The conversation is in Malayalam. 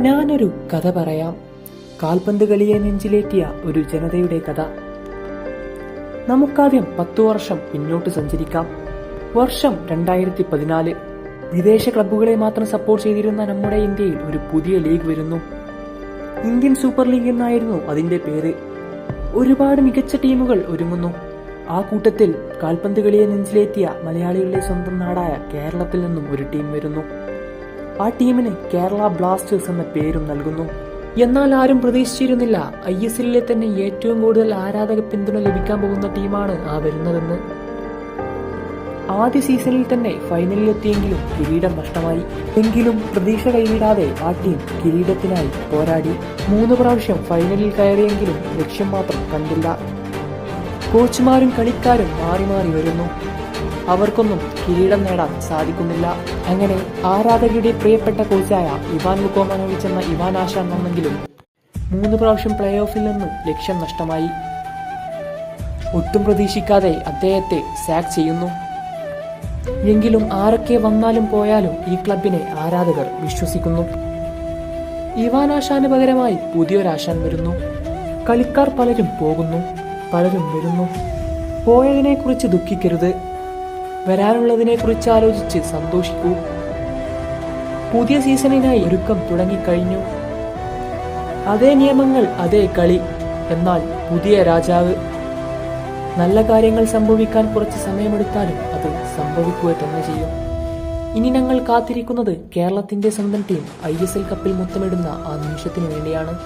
ഞാനൊരു കഥ പറയാം. കാൽപന്ത് കളിയെ നെഞ്ചിലേറ്റിയ ഒരു ജനതയുടെ കഥ. നമുക്കാദ്യം പത്തു വർഷം പിന്നോട്ട് സഞ്ചരിക്കാം. വർഷം രണ്ടായിരത്തി പതിനാല് വിദേശ ക്ലബ്ബുകളെ മാത്രം സപ്പോർട്ട് ചെയ്തിരുന്ന നമ്മുടെ ഇന്ത്യയിൽ ഒരു പുതിയ ലീഗ് വരുന്നു. ഇന്ത്യൻ സൂപ്പർ ലീഗ് എന്നായിരുന്നു അതിന്റെ പേര്. ഒരുപാട് മികച്ച ടീമുകൾ ഒരുങ്ങുന്നു. ആ കൂട്ടത്തിൽ കാൽപന്ത് കളിയെ നെഞ്ചിലേറ്റിയ മലയാളികളുടെ സ്വന്തം നാടായ കേരളത്തിൽ നിന്നും ഒരു ടീം വരുന്നു. ആ ടീമിന് കേരള ബ്ലാസ്റ്റേഴ്സ് എന്ന പേരും നൽകുന്നു. എന്നാൽ ആരും പ്രതീക്ഷിച്ചിരുന്നില്ല ഐ എസ് എല്ലിലെ തന്നെ ഏറ്റവും കൂടുതൽ ആരാധക പിന്തുണ ലഭിക്കാൻ പോകുന്ന ടീമാണ് ആ വരുന്നതെന്ന്. ആദ്യ സീസണിൽ തന്നെ ഫൈനലിലെത്തിയെങ്കിലും കിരീടം നഷ്ടമായി. എങ്കിലും പ്രതീക്ഷ കൈവിടാതെ ആ ടീം കിരീടത്തിനായി പോരാടി. മൂന്ന് പ്രാവശ്യം ഫൈനലിൽ കയറിയെങ്കിലും ലക്ഷ്യം മാത്രം കണ്ടില്ല. കോച്ചുമാരും കളിക്കാരും മാറി മാറി വരുന്നു. അവർക്കൊന്നും കിരീടം നേടാൻ സാധിക്കുന്നില്ല. അങ്ങനെ ആരാധകരുടെ പ്രിയപ്പെട്ട കോച്ചായ ഇവാൻ ലുക്കോമനോവിച്ച് എന്ന ഇവാൻ ആശാൻ വന്നെങ്കിലും മൂന്ന് പ്രാവശ്യം പ്ലേ ഓഫിൽ നിന്ന് ലക്ഷ്യം നഷ്ടമായി. ഒട്ടും പ്രതീക്ഷിക്കാതെ അദ്ദേഹത്തെ സാക്ക് ചെയ്യുന്നു. എങ്കിലും ആരൊക്കെ വന്നാലും പോയാലും ഈ ക്ലബിനെ ആരാധകർ വിശ്വസിക്കുന്നു. ഇവാൻ ആശാന് പകരമായി പുതിയൊരാശാൻ വരുന്നു. കളിക്കാർ പലരും പോകുന്നു പലരും വരുന്നു. പോയതിനെക്കുറിച്ച് ദുഃഖിക്കരുത്. വരാനുള്ളതിനെക്കുറിച്ച് ആലോചിച്ച് സന്തോഷിക്കൂ. പുതിയ സീസണിനായി ഒരുക്കം തുടങ്ങിക്കഴിഞ്ഞു. അതേ നിയമങ്ങൾ അതേ കളി. എന്നാൽ പുതിയ രാജാവ്. നല്ല കാര്യങ്ങൾ സംഭവിക്കാൻ കുറച്ച് സമയമെടുത്താലും അത് സംഭവിക്കുക തന്നെ ചെയ്യും. ഇനി ഞങ്ങൾ കാത്തിരിക്കുന്നത് കേരളത്തിന്റെ സ്വന്തം ടീം ഐ എസ് എൽ കപ്പിൽ മുത്തമിടുന്ന ആ നിമിഷത്തിന് വേണ്ടിയാണ്.